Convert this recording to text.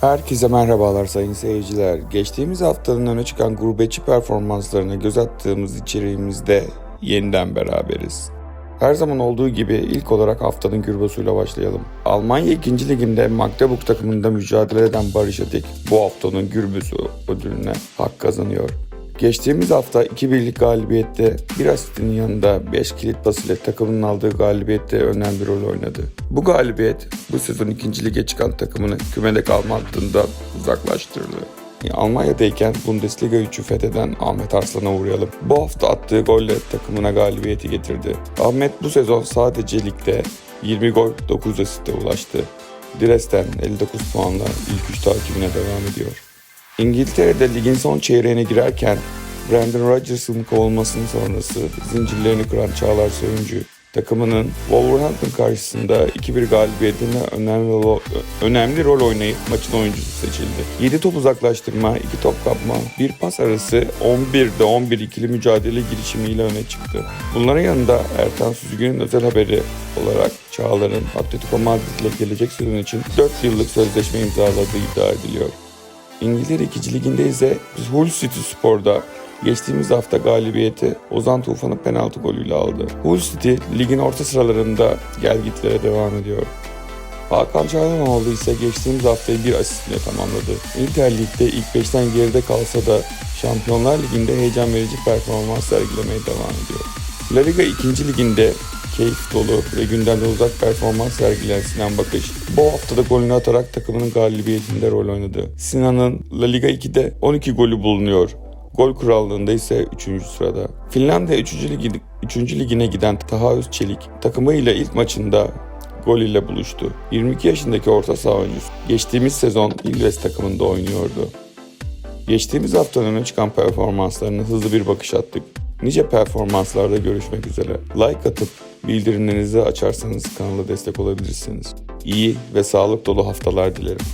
Herkese merhabalar sayın seyirciler. Geçtiğimiz haftanın öne çıkan gurbetçi performanslarına göz attığımız içeriğimizde yeniden beraberiz. Her zaman olduğu gibi ilk olarak haftanın gürbosuyla başlayalım. Almanya 2. Liginde Magdeburg takımında mücadele eden Barış Atik bu haftanın gürbüsü ödülüne hak kazanıyor. Geçtiğimiz hafta 2 birlik galibiyette bir asistin yanında 5 kilit pas ile takımının aldığı galibiyette önemli bir rol oynadı. Bu galibiyet bu sezon 2. lige çıkan takımını kümede kalma hattından uzaklaştırdı. Almanya'dayken Bundesliga 3'ü fetheden Ahmet Arslan'a uğrayalım. Bu hafta attığı golle takımına galibiyeti getirdi. Ahmet bu sezon sadece ligde 20 gol 9 asiste ulaştı. Dresden 59 puanla ilk 3 takibine devam ediyor. İngiltere'de ligin son çeyreğine girerken Brandon Rodgers'ın kovulmasının sonrası zincirlerini kıran Çağlar Söyüncü takımının Wolverhampton karşısında 2-1 galibiyetinde önemli rol, önemli rol oynayıp maçın oyuncusu seçildi. 7 top uzaklaştırma, 2 top kapma, 1 pas arası 11'de 11 ikili mücadele girişimiyle öne çıktı. Bunların yanında Ertan Süzgün'ün özel haberi olarak Çağlar'ın Atletico Madrid ile gelecek sezon için 4 yıllık sözleşme imzaladığı iddia ediliyor. İngiltere 2. Liginde ise Hull City Spor'da geçtiğimiz hafta galibiyeti Ozan Tufan'ın penaltı golüyle aldı. Hull City ligin orta sıralarında gelgitlere devam ediyor. Hakan Çalhanoğlu ise geçtiğimiz haftayı bir asistle tamamladı. Inter Lig'de ilk 5'ten geride kalsa da Şampiyonlar Ligi'nde heyecan verici performans sergilemeye devam ediyor. La Liga 2. Liginde keyif dolu ve gündemden uzak performans sergileyen Sinan Bakış bu haftada golünü atarak takımının galibiyetinde rol oynadı. Sinan'ın La Liga 2'de 12 golü bulunuyor. Gol kurallığında ise 3. sırada. Finlandiya 3. Ligi, 3. ligine giden Taha Özçelik takımıyla ilk maçında gol ile buluştu. 22 yaşındaki orta saha oyuncusu geçtiğimiz sezon İlves takımında oynuyordu. Geçtiğimiz haftanın öne çıkan performanslarına hızlı bir bakış attık. Nice performanslarda görüşmek üzere. Like atıp bildirimlerinizi açarsanız kanala destek olabilirsiniz. İyi ve sağlık dolu haftalar dilerim.